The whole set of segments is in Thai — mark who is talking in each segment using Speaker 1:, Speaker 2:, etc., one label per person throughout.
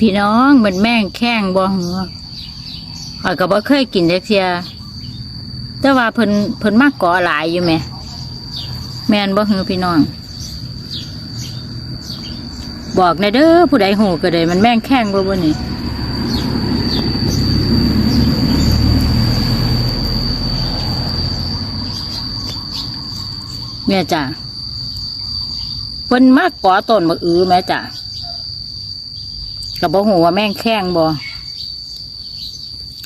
Speaker 1: พี่น้องเหมือนแม่งแข้งบ่หัวข้อยก็บ่เคยกินจักเทียแต่ว่าเพิ่นเพิ่นมากก่อหลายอยู่แหม แม่นบ่หือพี่น้อง บอกในอยเด้อผู้ใดหูก็ได้มันแม่งแข้งบ่บ่นี่แม่จ้ะเพิ่นมากก่อต้นมะอือแม่จ้ะ กับบ่หูว่าแม่งแข้งบ่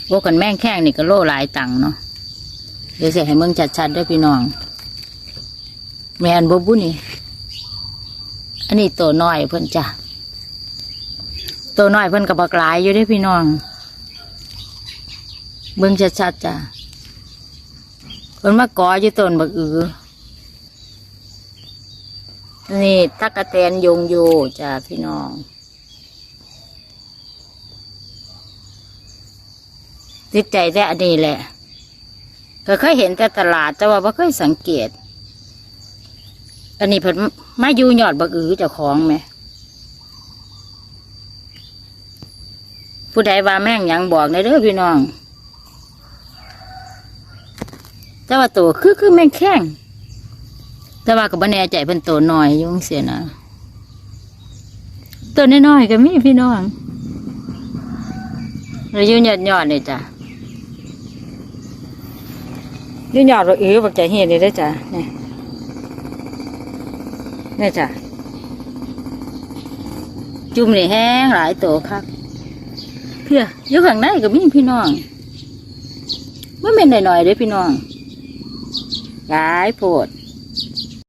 Speaker 1: โอ้กันแม่งแข้งนี่ก็โล่หลายตังเนาะเดี๋ยวเสียให้เมืองชัดๆด้วยพี่น้อง แม่นบ่บุนี่ อันนี้ตัวน้อยเพิ่นจ้ะตัวน้อยเพิ่นกับบักหลายอยู่ด้อพี่น้อง เบิ่งชัดๆจ้ะเพิ่นมากออยู่ต้นบักอือนี่ตักกะแตนยงโยจ้ะพี่น้อง ติดใจแต่อันนี้แหละก็เคยเห็นแต่ตลาดแต่ว่าไ่เคยสังเกต อันนี้เพิ่นมาอยู่ยอดบักอือเจ้าของไหมผู้ใดว่าแม่งยังบอกในเด้อพี่น้อง แต่ว่าตัวคือคือแม่งแข้งแต่ว่าก็บ่แน่ใจเพิ่นตัวน้อยยุ่งเสียนะตัวน้อยๆก็มีพี่น้องเราอยู่ยอดยอดๆนี่จ้ะ นี่หยอดเราเอือบักใจเห็นเลยได้จ้ะนี่นี่จ้ะจุ่มนี่แห้งหลายตัวครับเพื่ออยู่ข้างในก็มีพี่น้องไม่เป็นหน่อยๆเด้พี่น้องหลายโพด